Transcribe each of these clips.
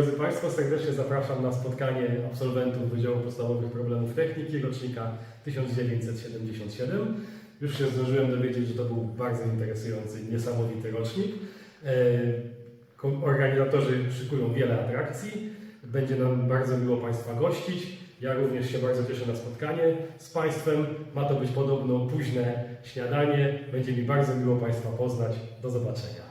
Drodzy Państwo, serdecznie zapraszam na spotkanie absolwentów Wydziału Podstawowych Problemów Techniki rocznika 1977. Już się zdążyłem dowiedzieć, że to był bardzo interesujący niesamowity rocznik. E, Organizatorzy szykują wiele atrakcji. Będzie nam bardzo miło Państwa gościć. Ja również się bardzo cieszę na spotkanie z Państwem. Ma to być podobno późne śniadanie. Będzie mi bardzo miło Państwa poznać. Do zobaczenia.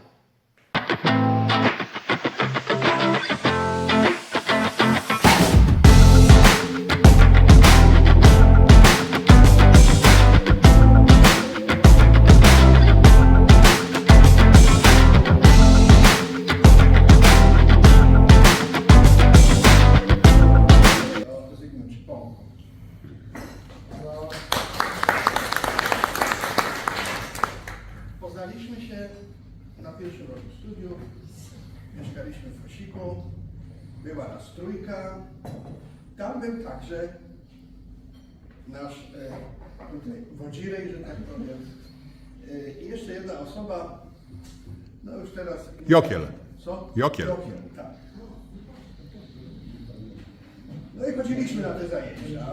Mieszkaliśmy w Kosiku. Była nas trójka. Tam był także nasz e, tutaj wodzirej, że tak powiem. E, I jeszcze jedna osoba, no już teraz... Jokiel. Co? Jokiel. Jokiel, tak. No i chodziliśmy na te zajęcia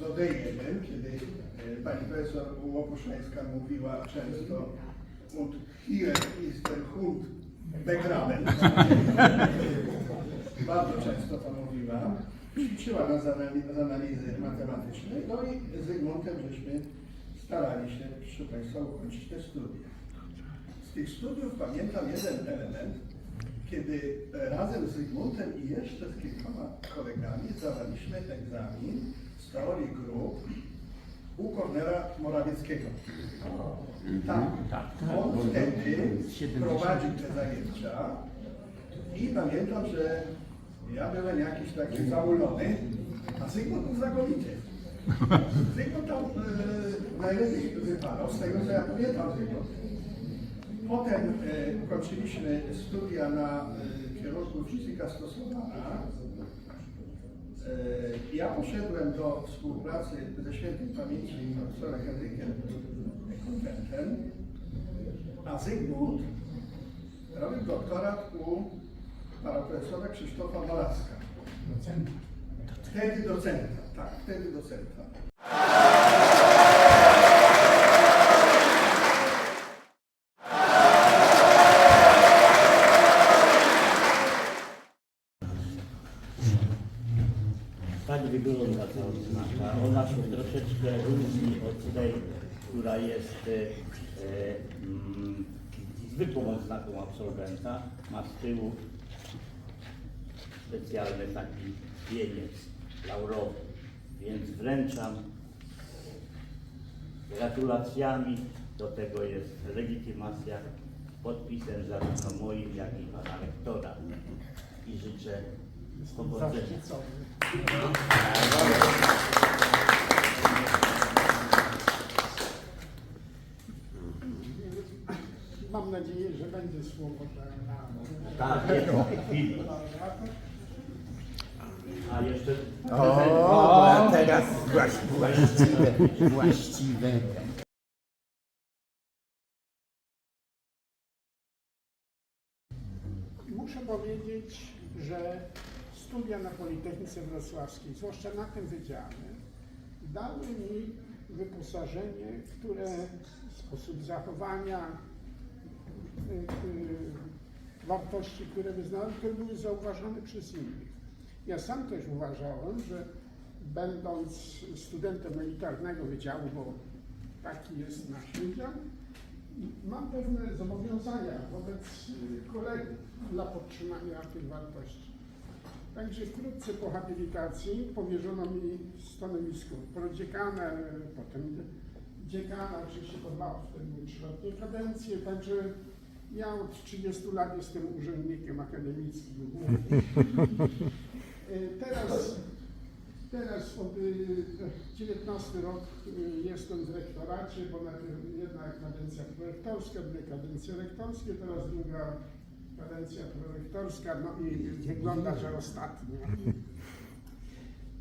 do D1, kiedy e, pani profesor Łopuszewska mówiła często und hier ist der Hund begraben. Bardzo często to mówiła. Ćwiczyła nas z anali- z analizy matematycznej, no i z Zygmuntem żeśmy starali się, proszę Państwa, ukończyć te studia. Z tych studiów pamiętam jeden element, kiedy razem z Zygmuntem i jeszcze z kilkoma kolegami zdawaliśmy egzamin z teorii grup u Kornera Morawieckiego. Tak, on wtedy prowadził te zajęcia i pamiętam, że ja byłem jakiś taki zaulony, a Zygmunt był znakomity. Zygmunt tam e, najlepiej wypadał, z tego co ja pamiętam Zygmunt. Potem e, ukończyliśmy studia na e, kierunku fizyka stosowana. E, ja poszedłem do współpracy ze świętej pamięci profesorem Henrykiem a Zygmunt robił doktorat u pana profesora Krzysztofa Malaska. Wtedy docenta, tak, wtedy docenta. Tak wygląda ta odznaka. Ona się troszeczkę różni od tej, która jest e, e, mm, zwykłą odznaką absolwenta. Ma z tyłu specjalny taki wieniec laurowy. Więc wręczam gratulacjami. Do tego jest legitymacja podpisem zarówno moim, jak i pana rektora. I życzę powodzenia. Nadzieję, że będzie słowo dla Tak, jedną chwilę. A jeszcze O, a teraz właś- właściwe, właściwe. Muszę powiedzieć, że studia na Politechnice Wrocławskiej, zwłaszcza na tym wydziale, dały mi wyposażenie, które sposób zachowania, wartości, które wyznałem, które były zauważone przez innych. Ja sam też uważałem, że będąc studentem elitarnego wydziału, bo taki jest nasz wydział, mam pewne zobowiązania wobec y, kolegów dla podtrzymania tych wartości. Także wkrótce po habilitacji powierzono mi stanowisko prodziekana, y, potem dziekana, oczywiście dwa wtedy były trzyletnie kadencje, także ja od 30 lat jestem urzędnikiem akademickim. Y, Teraz Teraz od y, 19 rok y, jestem w rektoracie, bo najpierw jedna kadencja prorektorska, dwie kadencje rektorskie, teraz druga kadencja prorektorska, no i wygląda, że ostatnia.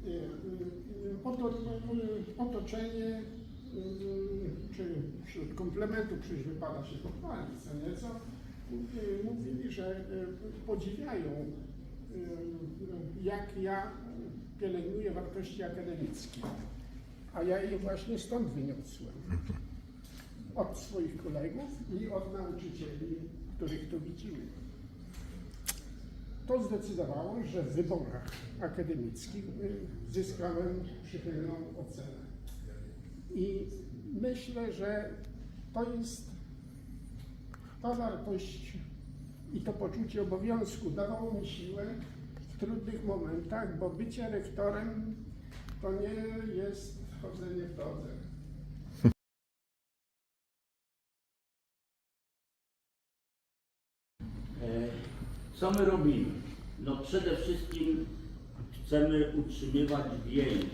Y, y, y, Oto, y, otoczenie, y, czy wśród komplementów przecież wypada się pochwalić, co nieco, mówili, że y, podziwiają y, jak ja pielęgnuję wartości akademickie. A ja je właśnie stąd wyniosłem. Od swoich kolegów i od nauczycieli, których tu widzimy. To zdecydowało, że w wyborach akademickich y, zyskałem przychylną ocenę. I myślę, że to jest ta wartość i to poczucie obowiązku dawało mi siłę w trudnych momentach, bo bycie rektorem to nie jest chodzenie w drodze. E, Co my robimy? No przede wszystkim chcemy utrzymywać więź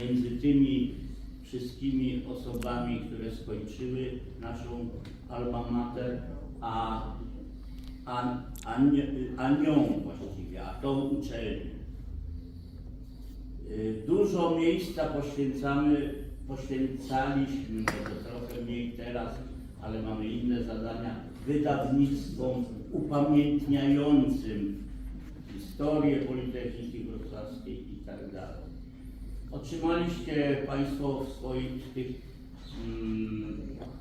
między tymi wszystkimi osobami, które skończyły naszą alma mater, a, a, a, a nią właściwie, a tą uczelnią. Y, Dużo miejsca poświęcamy, poświęcaliśmy, może trochę mniej teraz, ale mamy inne zadania, wydawnictwom upamiętniającym historię Politechniki Wrocławskiej i tak dalej. Otrzymaliście Państwo w swoich tych mm,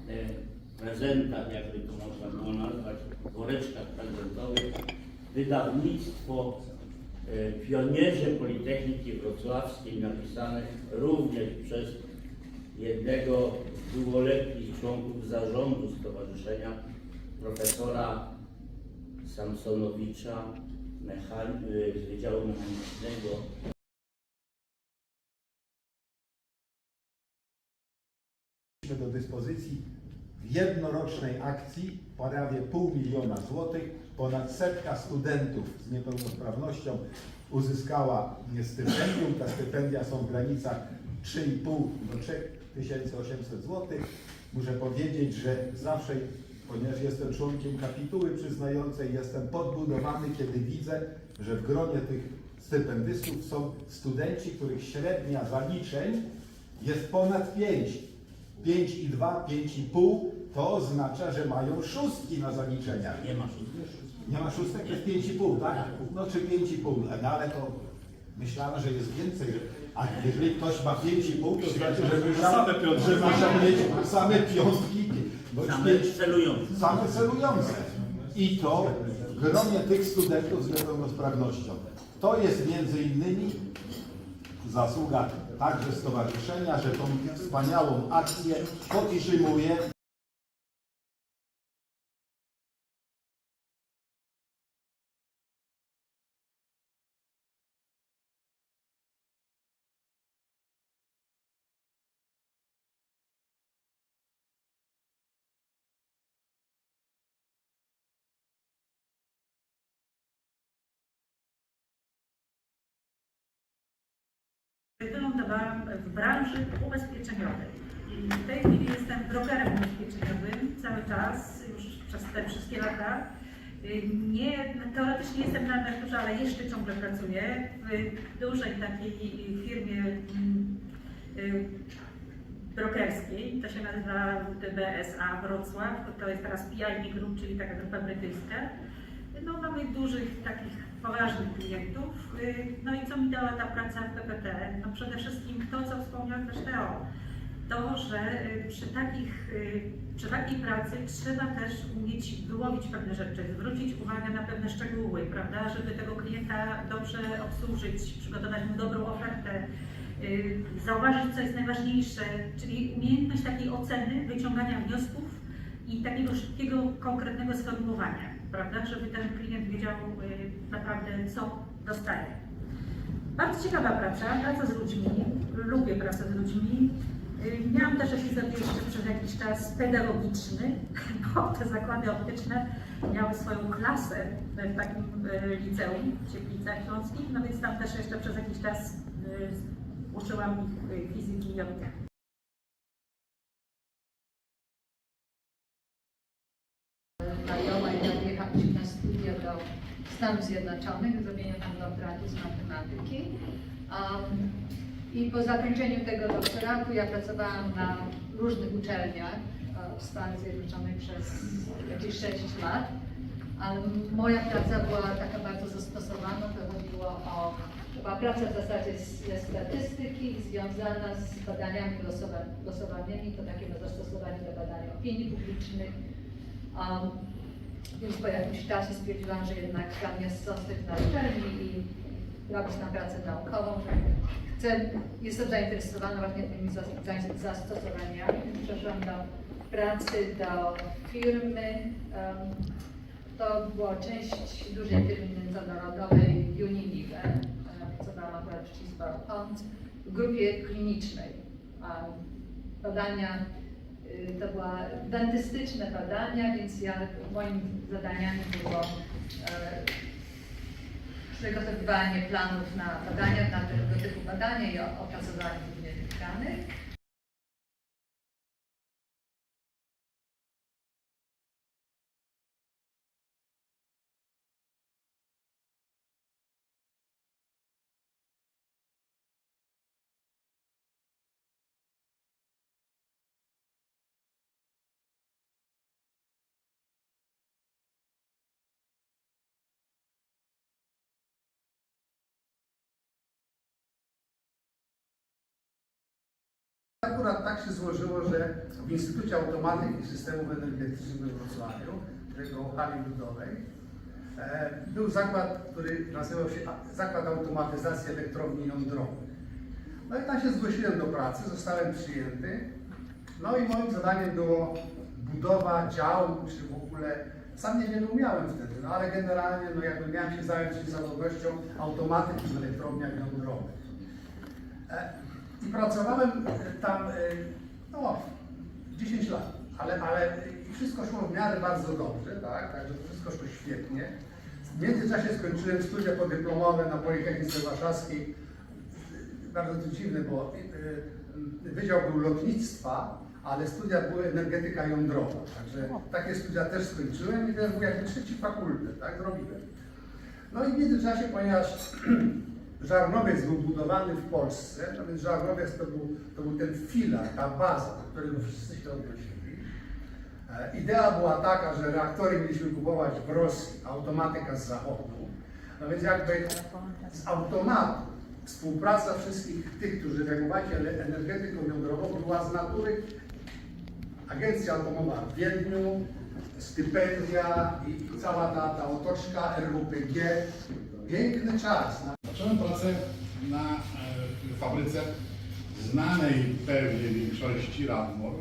e, prezentach, jakby to można było nazwać, woreczkach prezentowych, wydawnictwo e, Pionierze Politechniki Wrocławskiej napisane również przez jednego z długoletnich członków zarządu stowarzyszenia, profesora Samsonowicza mechan- y, z Wydziału Mechanicznego jednorocznej akcji prawie pół miliona złotych. Ponad setka studentów z niepełnosprawnością uzyskała stypendium. Te stypendia są w granicach 3,5 do 3800 złotych. Muszę powiedzieć, że zawsze, ponieważ jestem członkiem kapituły przyznającej, jestem podbudowany, kiedy widzę, że w gronie tych stypendystów są studenci, których średnia zaliczeń jest ponad 5. 5,2, 5,5 to oznacza, że mają szóstki na zaliczeniach. nie ma szóstych. Nie ma szóstek, jest 5,5, tak? No czy 5,5, no ale to myślałem, że jest więcej. A jeżeli ktoś ma 5,5, to znaczy, że musiał, Same piątki. że musiał mieć same piątki, bądź Same pięć, celujące. same celujące. I to w gronie tych studentów z niepełnosprawnością. To jest między innymi zasługa także stowarzyszenia, że tą wspaniałą akcję podtrzymuje Wylądowałam w branży ubezpieczeniowej. I w tej chwili jestem brokerem ubezpieczeniowym cały czas, już przez te wszystkie lata. Nie, teoretycznie jestem na emeryturze, ale jeszcze ciągle pracuję w dużej takiej firmie mm, y, brokerskiej. To się nazywa WTBSA Wrocław. To jest teraz PIB Group, czyli taka grupa brytyjska. No, mamy dużych, takich poważnych klientów. Y, No i co mi dała ta praca w PPT? No przede wszystkim to, co wspomniał też Teo. To, że y, przy, takich, y, przy takiej pracy trzeba też umieć wyłowić pewne rzeczy, zwrócić uwagę na pewne szczegóły, prawda, żeby tego klienta dobrze obsłużyć, przygotować mu dobrą ofertę, zauważyć, co jest najważniejsze, czyli umiejętność takiej oceny, wyciągania wniosków i takiego szybkiego, konkretnego sformułowania, prawda, żeby ten klient wiedział y, naprawdę, co dostaje. Bardzo ciekawa praca, praca z ludźmi, lubię pracę z ludźmi. Y, Miałam też epizod jeszcze przez jakiś czas pedagogiczny, bo te zakłady optyczne miały swoją klasę w takim y, liceum w Cieplicach Śląskich, no więc tam też jeszcze przez jakiś czas uczyłam ich fizyki i optyki. Stanów Zjednoczonych, zrobienia tam doktoratu z matematyki. Um, I po zakończeniu tego doktoratu ja pracowałam na różnych uczelniach e, w Stanach Zjednoczonych przez jakieś 6 lat. Ale moja praca była taka bardzo zastosowana, to była praca w zasadzie z, ze statystyki związana z badaniami losowa- losowanymi, to takiego zastosowania do badania opinii publicznej. Um, więc po jakimś czasie stwierdziłam, że jednak tam jest zostać na uczelni i robić tam pracę naukową, chcę, jestem zainteresowana właśnie tymi zas- za- zastosowaniami. Przeszłam do pracy do firmy, um, to była część dużej firmy międzynarodowej Unilever. Pracowałam akurat w Chisborough Pond w grupie klinicznej. A Badania, to była dentystyczne badania, więc ja, moim zadaniem było e, przygotowywanie planów na badania, na tego typu badania i opracowanie tych danych. Akurat tak się złożyło, że w Instytucie Automatyki i Systemów Energetycznych we Wrocławiu, tego hali budowej, e, był zakład, który nazywał się Zakład Automatyzacji Elektrowni Jądrowych. No i tam się zgłosiłem do pracy, zostałem przyjęty. No i moim zadaniem było budowa działu, czy w ogóle, sam niewiele umiałem wtedy, no ale generalnie no jakby miałem się zająć zasobnością automatyki w elektrowniach jądrowych. I pracowałem tam e, no, 10 lat, ale, ale wszystko szło w miarę bardzo dobrze, tak? Także wszystko szło świetnie. W międzyczasie skończyłem studia podyplomowe na Politechnice Warszawskiej. Bardzo to dziwne, bo e, Wydział był lotnictwa, ale studia były energetyka jądrowa. Także takie studia też skończyłem i to był jakby trzeci fakultet, tak? Zrobiłem. No i w międzyczasie, ponieważ Żarnowiec był budowany w Polsce, no więc Żarnowiec to był, to był ten filar, ta baza, do którego wszyscy się odnosili. E, Idea była taka, że reaktory mieliśmy kupować w Rosji, automatyka z zachodu. No więc jakby z automatu współpraca wszystkich tych, którzy zajmowali się energetyką jądrową była z natury Agencja Atomowa w Wiedniu, stypendia i, cała ta, ta otoczka RWPG. Piękny czas. Zacząłem pracę na e, w fabryce znanej pewnie większości Radmor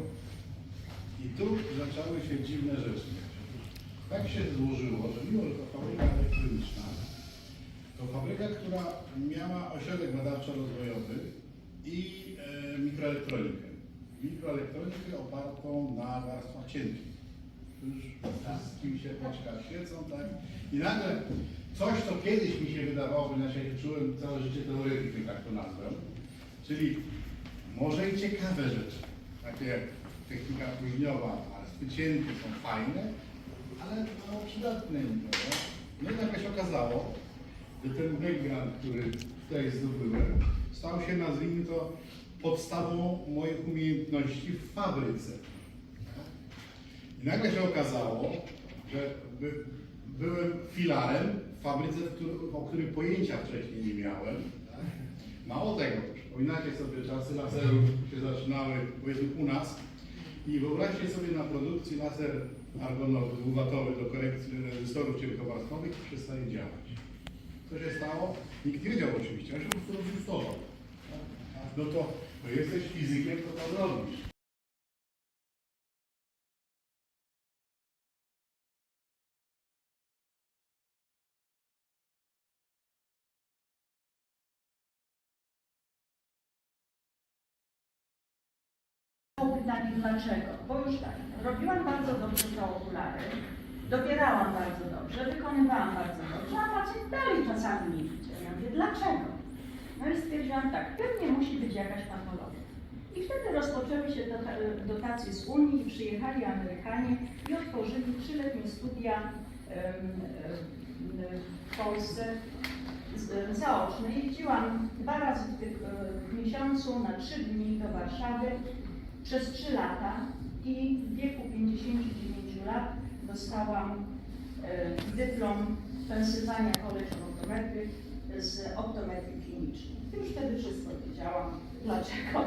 i tu zaczęły się dziwne rzeczy. Tak się złożyło, że mimo, że to fabryka elektroniczna, to fabryka, która miała ośrodek badawczo-rozwojowy i e, mikroelektronikę. Mikroelektronikę opartą na warstwach cienkich. Już wszystkim się paczka świecą, tak? I nagle coś, co kiedyś mi się wydawało, ponieważ ja się czułem całe życie teoretykiem, tak to nazwę, czyli może i ciekawe rzeczy, takie jak technika próżniowa, warstwy cienkie są fajne, ale mało przydatne nikogo. No i nagle się okazało, że ten background, który tutaj zdobyłem, stał się, nazwijmy to, podstawą moich umiejętności w fabryce. I nagle się okazało, że by, byłem filarem w fabryce, w którym, o którym pojęcia wcześniej nie miałem. Mało tego, przypominacie sobie czasy laserów się zaczynały powiedzmy u nas i wyobraźcie sobie na produkcji laser argonowy, dwuwatowy do korekcji rezystorów cienkowarstwowych przestaje działać. Co się stało? Nikt nie wiedział oczywiście, ale się po prostu rozjustował. No to, to jesteś fizykiem, to to robisz. Dlaczego? Bo już tak, robiłam bardzo dobrze te okulary, dobierałam bardzo dobrze, wykonywałam bardzo dobrze, a pacjent dalej czasami nie widział. Ja mówię, dlaczego? No i stwierdziłam tak, pewnie musi być jakaś patologia. I wtedy rozpoczęły się dota- dotacje z Unii, przyjechali Amerykanie i otworzyli trzyletnie studia w Polsce zaoczne. Jeździłam dwa razy w miesiącu na trzy dni do Warszawy przez 3 lata i w wieku 59 lat dostałam e, dyplom Pennsylvania College of Optometry z optometrii klinicznej. Już wtedy wszystko wiedziałam, dlaczego.